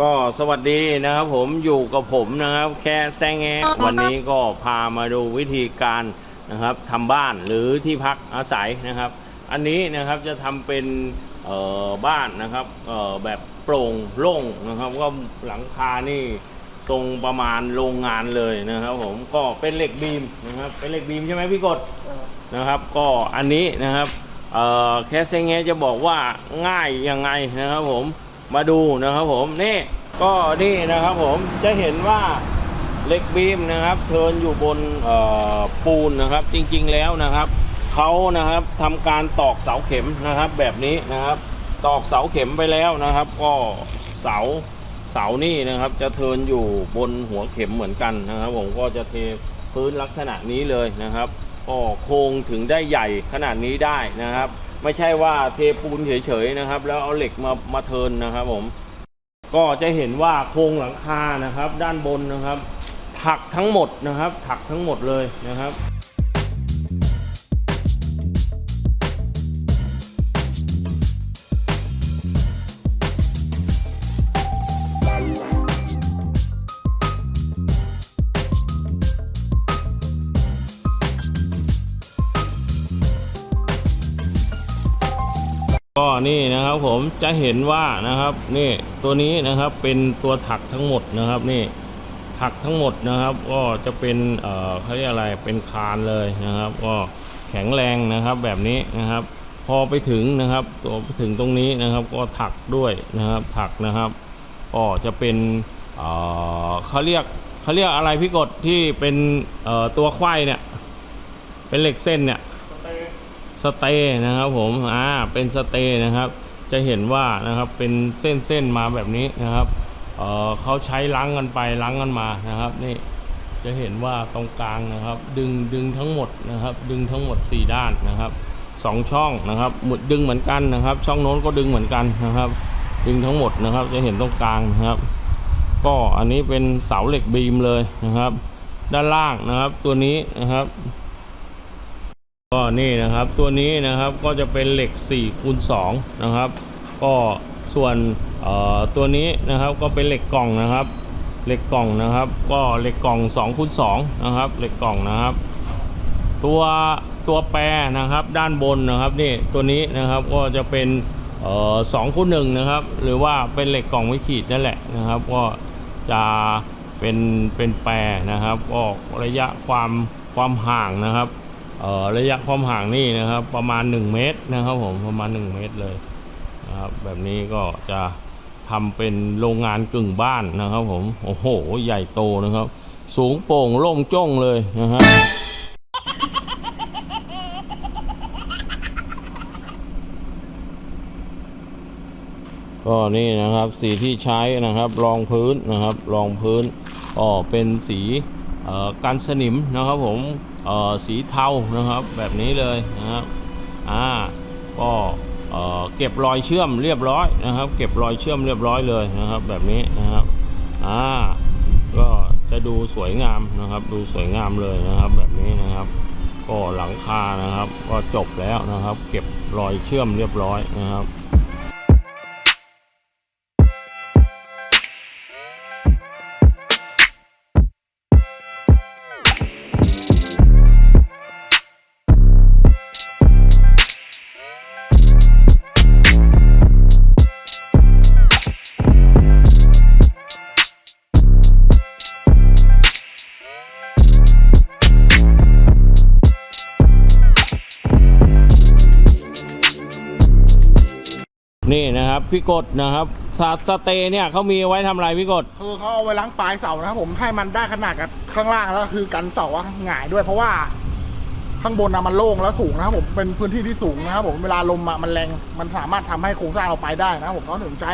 ก็สวัสดีนะครับผมอยู่กับผมนะครับ แค่แซงแงวันนี้ก็พามาดูวิธีการนะครับทำบ้านหรือที่พักอาศัยนะครับ อันนี้นะครับจะทำเป็นบ้านนะครับแบบโปร่งโล่งนะครับ ก็หลังคานี่ทรงประมาณโรงงานเลยนะครับ ผมก็เป็นเหล็กบีมนะครับ เป็นเหล็กบีมใช่ไหมพี่กดนะครับ ก็อันนี้นะครับเอ่แซงเงจะบอกว่าง่ายยังไงนะครับผม มาดูนะครับผมนี่ก็นี่นะครับผมจะเห็นว่าเหล็กบีมนะครับเทินอยู่บนปูนนะครับ จริงๆแล้วนะครับเขานะครับทำการตอกเสาเข็มนะครับ แบบนี้นะครับ ตอกเสาเข็มไปแล้วนะครับ ก็เสาเสานี่นะครับ จะเทินอยู่บนหัวเข็มเหมือนกันนะครับ ผมก็จะเทพื้นลักษณะนี้เลยนะครับก็โครงถึงได้ใหญ่ขนาดนี้ได้นะครับ ไม่ใช่ว่าเทปูนเฉยๆนะครับ แล้วเอาเหล็กมามาเทินนะครับผม ก็จะเห็นว่าโครงหลังคานะครับ ด้านบนนะครับ ถักทั้งหมดนะครับ ถักทั้งหมดเลยนะครับ นี่นะครับผมจะเห็นว่านะครับนี่ตัวนี้นะครับเป็นตัวถักทั้งหมดนะครับนี่ถักทั้งหมดนะครับ ก็จะเป็นเอ่อเขาเรียกอะไรเป็นคานเลยนะครับ ก็แข็งแรงนะครับแบบนี้นะครับ พอไปถึงนะครับตัวไปถึงตรงนี้นะครับ ก็ถักด้วยนะครับถักนะครับก็จะเป็นเอ่อเขาเรียกเขาเรียกอะไรพี่กดที่เป็นเอ่อตัวควายเนี่ยเป็นเหล็กเส้นเนี่ย สเตย์นะครับผมอ่าเป็นสเตย์นะครับ จะเห็นว่านะครับเป็นเส้นเส้นมาแบบนี้นะครับเออเขาใช้ล้างกันไปล้างกันมานะครับนี่จะเห็นว่าตรงกลางนะครับ ดึงดึงทั้งหมดนะครับ ดึงทั้งหมด 4 ด้านนะครับสองช่องนะครับหมดดึงเหมือนกันนะครับ ช่องโน้นก็ดึงเหมือนกันนะครับ ดึงทั้งหมดนะครับ จะเห็นตรงกลางนะครับ ก็อันนี้เป็นเสาเหล็กบีมเลยนะครับ ด้านล่างนะครับตัวนี้นะครับ ก็นี่นะครับตัวนี้นะครับก็จะเป็นเหล็ก4คูณ2นะครับ ก็ส่วนเอ่อตัวนี้นะครับก็เป็นเหล็กกล่องนะครับ เหล็กกล่องนะครับ ก็เหล็กกล่อง2คูณ2นะครับเหล็กกล่องนะครับ ตัวตัวแปรนะครับด้านบนนะครับนี่ตัวนี้นะครับก็จะเป็นเอ่อสองคูณหนึ่งนะครับ หรือว่าเป็นเหล็กกล่องไม่ขีดนั่นแหละนะครับ ก็จะเป็นเป็นแปรนะครับ ก็ระยะความความห่างนะครับ ระยะความห่างนี่นะครับ ประมาณ 1 เมตรนะครับผมประมาณ 1 เมตรเลยนะครับแบบนี้ก็จะทำเป็นโรงงานกึ่งบ้านนะครับ ผมโอ้โห ใหญ่โตนะครับ สูงโปร่งโล่งจ้งเลยนะฮะก็นี่นะครับสีที่ใช้นะครับรองพื้นนะครับรองพื้นก็เป็นสีกันสนิมนะครับผม เอ่อสีเทานะครับแบบนี้เลยนะครับอ่าก็เอ่อเก็บรอยเชื่อมเรียบร้อยนะครับ เก็บรอยเชื่อมเรียบร้อยเลยนะครับ แบบนี้นะครับอ่าก็จะดูสวยงามนะครับ ดูสวยงามเลยนะครับ แบบนี้นะครับ ก็หลังคานะครับ ก็จบแล้วนะครับ เก็บรอยเชื่อมเรียบร้อยนะครับ นี่นะครับพี่กดนะครับสาสเตย์เนี่ยเขามีไว้ทำอะไรพี่กดคือเขาเอาไว้ล้างปลายเสานะครับผมให้มันได้ขนาดกับข้างล่างแล้วก็คือกันเสาอะหงายด้วยเพราะว่า ข้างบนนะมันโล่งแล้วสูงนะครับผมเป็นพื้นที่ที่สูงนะครับผมเวลาลมอะมันแรงมันสามารถทำให้โครงสร้างเราไปได้นะครับผมเขาถึงใช้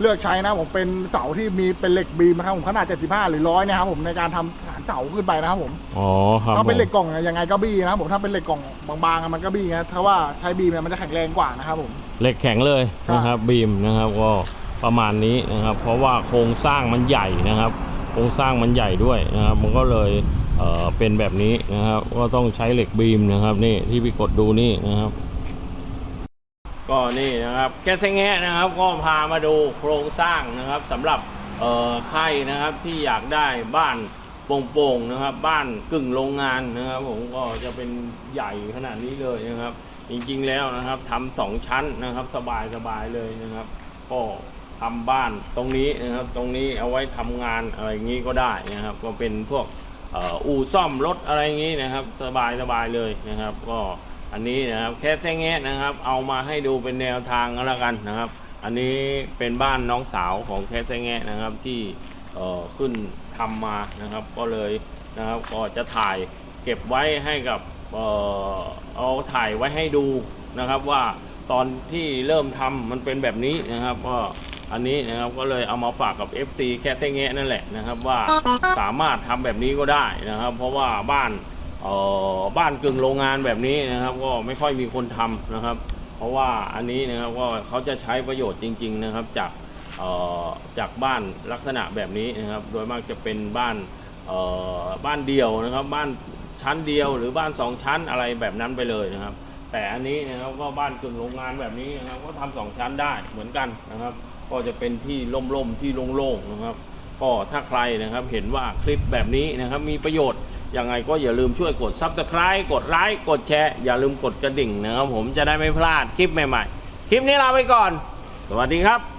เลือกใช้นะผมเป็นเสาที่มีเป็นเหล็กบีมนะครับผมขนาด 75 หรือร้อยนะครับผมในการทำฐานเสาขึ้นไปนะครับผมอ๋อครับถ้าเป็นผมเหล็กกล่องอะยังไงก็บี้นะครับผมถ้าเป็นเหล็กกล่องบางๆอะมันก็บี้นะถ้าว่าใช้บีมเนี่ยมันจะแข็งแรงกว่านะครับผม เหล็กแข็งเลยใช่นะครับบีมนะครับก็ประมาณนี้นะครับ เพราะว่าโครงสร้างมันใหญ่นะครับ โครงสร้างมันใหญ่ด้วยนะครับมันก็เลยเอ่อเป็นแบบนี้นะครับ ก็ต้องใช้เหล็กบีมนะครับนี่ที่พี่กดดูนี่นะครับ ก็นี่นะครับแค่แงะนะครับ ก็พามาดูโครงสร้างนะครับสำหรับเอ่อใครนะครับที่อยากได้บ้านโป่งๆนะครับ บ้านกึ่งโรงงานนะครับ ผมก็จะเป็นใหญ่ขนาดนี้เลยนะครับ จริงๆแล้วนะครับทำสองชั้นนะครับสบายๆเลยนะครับ ก็ทำบ้านตรงนี้นะครับตรงนี้เอาไว้ทำงานอะไรอย่างนี้ก็ได้นะครับ ก็เป็นพวกอออู่ซ่อมรถอะไรอย่างนี้นะครับ สบายๆเลยนะครับ ก็ อันนี้นะครับแค่แซงแงะนะครับ เอามาให้ดูเป็นแนวทางก็แล้วกันนะครับ อันนี้เป็นบ้านน้องสาวของแค่แซงแงะนะครับที่เอ่อขึ้นทำมานะครับ ก็เลยนะครับก็จะถ่ายเก็บไว้ให้กับเอ่อเอาถ่ายไว้ให้ดูนะครับว่าตอนที่เริ่มทำมันเป็นแบบนี้นะครับก็อันนี้นะครับก็เลยเอามาฝากกับ FC แค่แซงแงะนั่นแหละนะครับ ว่าสามารถทำแบบนี้ก็ได้นะครับ เพราะว่าบ้าน บ้านกึ่งโรงงานแบบนี้นะครับ ก็ไม่ค่อยมีคนทำนะครับ เพราะว่าอันนี้นะครับก็เขาจะใช้ประโยชน์จริง ๆนะครับ จากจากบ้านลักษณะแบบนี้นะครับ โดยมากจะเป็นบ้านบ้านเดียวนะครับ บ้านชั้นเดียวหรือบ้านสองชั้นอะไรแบบนั้นไปเลยนะครับ แต่อันนี้นะครับก็บ้านกึ่งโรงงานแบบนี้นะครับ ก็ทำสองชั้นได้เหมือนกันนะครับ ก็จะเป็นที่ร่มๆที่โล่งๆนะครับ ก็ถ้าใครนะครับเห็นว่าคลิปแบบนี้นะครับมีประโยชน์ ยังไงก็อย่าลืมช่วยกด Subscribe กดไลค์กดแชร์อย่าลืมกดกระดิ่งนะครับผมจะได้ไม่พลาดคลิปใหม่ๆ คลิปนี้ลาไปก่อน สวัสดีครับ